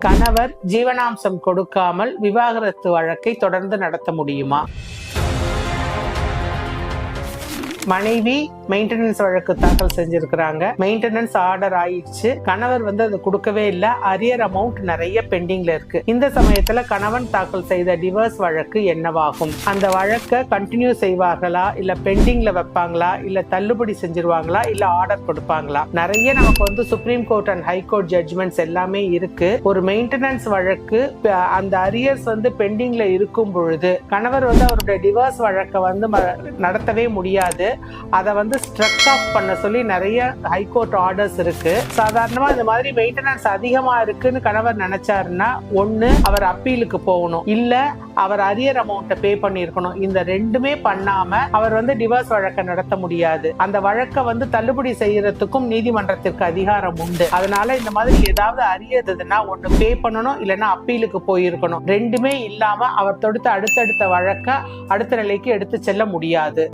கணவர் ஜீவனாம்சம் கொடுக்காமல் விவாகரத்து வழக்கை தொடர்ந்து நடத்த முடியுமா? மனைவி மெயின்டெனன்ஸ் வழக்கு தாக்கல் செஞ்சிருக்கிறாங்க. மெயின்டெனன்ஸ் ஆர்டர் ஆயிடுச்சு. கணவர் வந்து அது கொடுக்கவே இல்லை. அரியர் அமௌண்ட் நிறைய பெண்டிங்ல இருக்கு. இந்த சமயத்துல கணவன் தாக்கல் செய்த டிவர்ஸ் வழக்கு என்னவாகும்? அந்த வழக்கை கண்டினியூ செய்வார்களா? இல்ல பெண்டிங்ல வைப்பாங்களா? இல்ல தள்ளுபடி செஞ்சிருவாங்களா? இல்ல ஆர்டர் கொடுப்பாங்களா? நிறைய நமக்கு வந்து supreme court and high court judgements எல்லாமே இருக்கு. ஒரு மெயின்டெனன்ஸ் வழக்கு அந்த அரியர்ஸ் வந்து பெண்டிங்ல இருக்கும் பொழுது கணவர் வந்து அவருடைய டிவர்ஸ் வழக்கை வந்து ம- நடத்தவே முடியாது. அதை வந்து ஸ்ட்ரக் ஆஃப் பண்ண சொல்லி நிறைய ஹைகோர்ட் ஆர்டர்ஸ் இருக்கு. சாதாரணமா இந்த மாதிரி மெயின்டெனன்ஸ் அதிகமா இருக்குன்னு கணவர் நினைச்சாருன்னா ஒண்ணு அவர் அப்பீலுக்கு போகணும். இல்ல அவர் அரியர் அமௌண்ட்டை பே பண்ணியிருக்கணும். இந்த ரெண்டுமே பண்ணாம அவர் வந்து டிவோர்ஸ் வழக்கை நடத்த முடியாது. அந்த வழக்கை வந்து தள்ளுபடி செய்யறதுக்கும் நீதிமன்றத்திற்கு அதிகாரம் உண்டு. அதனால இந்த மாதிரி ஏதாவது அரியதுன்னா ஒண்ணு பே பண்ணணும் இல்லைன்னா அப்பீலுக்கு போயிருக்கணும். ரெண்டுமே இல்லாம அவர் தொடுத்த அடுத்தடுத்த வழக்க அடுத்த நிலைக்கு எடுத்து செல்ல முடியாது.